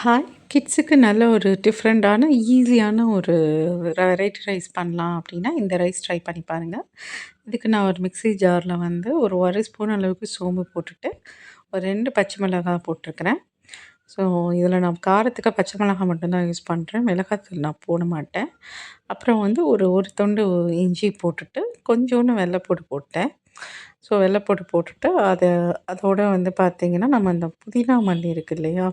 Hi! கிட்ஸுக்கு நல்ல ஒரு டிஃப்ரெண்ட்டான, ஈஸியான ஒரு வெரைட்டி ரைஸ் பண்ணலாம் அப்படின்னா இந்த ரைஸ் ட்ரை பண்ணி பாருங்கள் இதுக்கு நான் ஒரு மிக்ஸி ஜாரில் வந்து ஒரு ஒரு ஸ்பூன் அளவுக்கு சோம்பு போட்டுட்டு, ஒரு ரெண்டு பச்சை மிளகாய் போட்டிருக்கிறேன். ஸோ, இதில் நான் காரத்துக்கு பச்சை மிளகாய் மட்டும்தான் யூஸ் பண்ணுறேன். மிளகாத்தூள் நான் போட மாட்டேன். அப்புறம் வந்து ஒரு ஒரு துண்டு இஞ்சி போட்டுட்டு, கொஞ்சோண்டு வெள்ளைப்பூடு போட்டேன். ஸோ, வெள்ளைப்பூடு போட்டுட்டு, அதை அதோட வந்து பார்த்திங்கன்னா நம்ம அந்த புதினா மல்லி இருக்குது இல்லையா?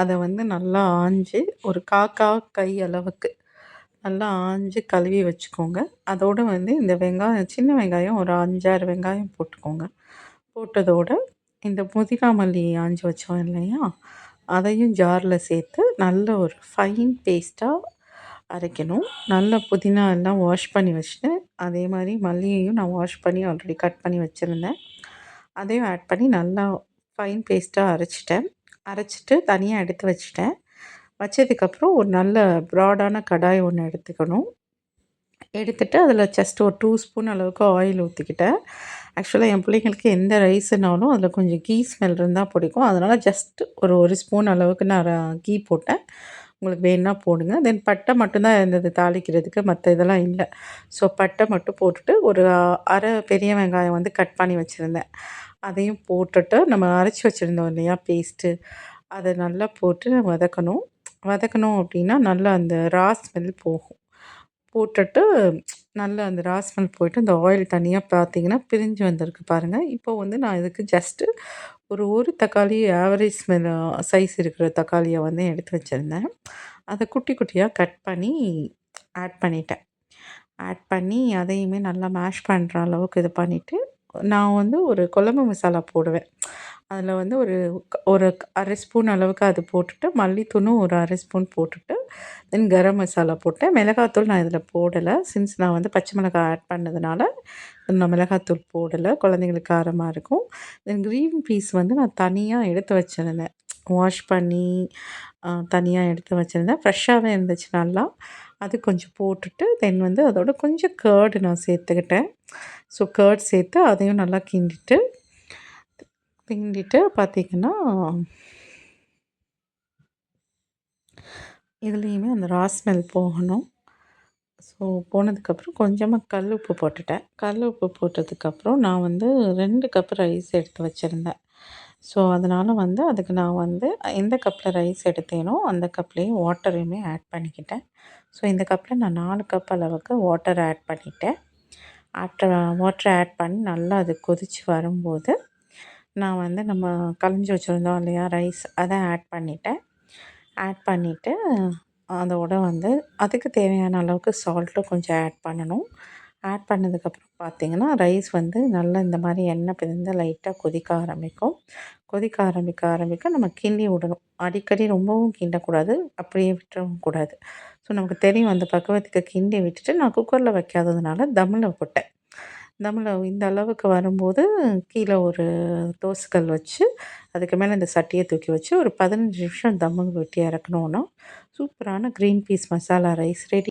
அதை வந்து நல்லா ஆஞ்சு ஒரு காக்கா கை அளவுக்கு நல்லா ஆஞ்சு கழுவி வச்சுக்கோங்க. அதோடு வந்து இந்த வெங்காயம் சின்ன வெங்காயம் ஒரு 5, 6 வெங்காயம் போட்டுக்கோங்க. போட்டதோட இந்த புதினா மல்லி ஆஞ்சு வச்சோம் இல்லையா? அதையும் ஜாரில் சேர்த்து நல்ல ஒரு ஃபைன் பேஸ்ட்டாக அரைக்கணும். நல்ல புதினா எல்லாம் வாஷ் பண்ணி வச்சுட்டேன். அதே மாதிரி மல்லியையும் நான் வாஷ் பண்ணி ஆல்ரெடி கட் பண்ணி வச்சுருந்தேன் அதையும் ஆட் பண்ணி நல்லா ஃபைன் பேஸ்ட்டாக அரைச்சிட்டேன் அரைச்சிட்டு தனியாக எடுத்து வச்சுட்டேன். வச்சதுக்கப்புறம் ஒரு நல்ல ப்ராடான கடாய் ஒன்று எடுத்துக்கணும். எடுத்துட்டு அதில் ஜஸ்ட் ஒரு டூ ஸ்பூன் அளவுக்கு ஆயில் ஊற்றிக்கிட்டேன் ஆக்சுவலாக என் பிள்ளைங்களுக்கு எந்த ரைஸ்னாலும் அதில் கொஞ்சம் கீ ஸ்மெல் இருந்தால் பிடிக்கும். அதனால் ஜஸ்ட் ஒரு ஒரு ஸ்பூன் அளவுக்கு நான் கீ போட்டேன். உங்களுக்கு வேணும்னா போடுங்க. தென் பட்டை மட்டும்தான் இருந்தது தாளிக்கிறதுக்கு. மற்ற இதெல்லாம் இல்லை ஸோ, பட்டை மட்டும் போட்டுட்டு ஒரு அரை பெரிய வெங்காயம் வந்து கட் பண்ணி வச்சுருந்தேன் அதையும் போட்டுட்டு, நம்ம அரைச்சி வச்சிருந்தோம் இல்லையா பேஸ்ட்டு, அதை நல்லா போட்டு வதக்கணும். வதக்கணும் அப்படின்னா நல்லா அந்த ரா ஸ்மெல் போகும். போட்டுட்டு நல்லா அந்த ரா ஸ்மெல் போயிட்டு, அந்த ஆயில் தனியாக பார்த்தீங்கன்னா, பிரிஞ்சு வந்திருக்கு பாருங்கள் இப்போ வந்து நான் இதுக்கு ஜஸ்ட்டு ஒரு ஒரு தக்காளி ஆவரேஜ் ஸ்மெல் சைஸ் இருக்கிற தக்காளியை வந்து எடுத்து வச்சிருந்தேன். அதை குட்டி குட்டியாக கட் பண்ணி ஆட் பண்ணிட்டேன். ஆட் பண்ணி அதையுமே நல்லா மேஷ் பண்ணுற அளவுக்கு இது பண்ணிவிட்டு நான் வந்து ஒரு குழம்பு மசாலா போடுவேன். அதில் வந்து ஒரு ஒரு அரை ஸ்பூன் அளவுக்கு அது போட்டுட்டு, மல்லித்தூணும் ஒரு அரை ஸ்பூன் போட்டுட்டு, தென் கரம் மசாலா போட்டேன். மிளகாத்தூள் நான் இதில் போடலை சின்ஸ் நான் வந்து பச்சை மிளகாய் ஆட் பண்ணதுனால, நான் மிளகாத்தூள் போடலை குழந்தைங்களுக்கு காரமாக இருக்கும். தென் க்ரீன் பீஸ் வந்து நான் தனியாக எடுத்து வச்சிருந்தேன். வாஷ் பண்ணி தனியாக எடுத்து வச்சுருந்தேன் ஃப்ரெஷ்ஷாகவே இருந்துச்சு நல்லா. அது கொஞ்சம் போட்டுட்டு, தென் வந்து அதோட கொஞ்சம் கேர்டு நான் சேர்த்துக்கிட்டேன். ஸோ, கர்ட் சேர்த்து அதையும் நல்லா கிண்டிட்டு கிண்டிட்டு பார்த்தீங்கன்னா இதுலேயுமே அந்த ரா ஸ்மெல் போகணும். ஸோ, போனதுக்கப்புறம் கொஞ்சமாக கல் உப்பு போட்டுட்டேன். கல் உப்பு போட்டதுக்கப்புறம் நான் வந்து ரெண்டு கப் ரைஸ் எடுத்து வச்சுருந்தேன் ஸோ, அதனால் வந்து அதுக்கு நான் வந்து எந்த கப்பில் ரைஸ் எடுத்தேனோ, அந்த கப்லேயும் வாட்டரையுமே ஆட் பண்ணிக்கிட்டேன். ஸோ, இந்த கப்பில் நான் நாலு கப் அளவுக்கு வாட்டர் ஆட் பண்ணிட்டேன். ஆட்டர் வாட்டர் ஆட் பண்ணி நல்லா அது கொதிச்சு வரும்போது, நான் வந்து நம்ம கலைஞ்சி வச்சுருந்தோம் இல்லையா ரைஸ், அதை ஆட் பண்ணிட்டேன். ஆட் பண்ணிட்டு, அதோட வந்து அதுக்கு தேவையான அளவுக்கு சால்ட்டும் கொஞ்சம் ஆட் பண்ணணும். ஆட் பண்ணதுக்கப்புறம் பார்த்திங்கன்னா ரைஸ் வந்து நல்லா இந்த மாதிரி எண்ணெய் பிரிந்து லைட்டாக கொதிக்க ஆரம்பிக்கும். கொதிக்க ஆரம்பிக்க ஆரம்பிக்க நம்ம கிண்டி விடணும். அடிக்கடி ரொம்பவும் கிண்டக்கூடாது. அப்படியே விட்டுறவும் கூடாது. ஸோ, நமக்கு தெரியும் அந்த பக்குவத்துக்கு கிண்டி விட்டுட்டு, நான் குக்கரில் வைக்காததுனால தமிழில் போட்டேன். நம்மளை இந்த அளவுக்கு வரும்போது, கீழே ஒரு தோசைக்கல் வச்சு, அதுக்கு மேலே இந்த சட்டியை தூக்கி வச்சு, ஒரு 15 நிமிஷம் தம்முங்க விட்டு இறக்கணுன்னா சூப்பரான green peas masala rice ready.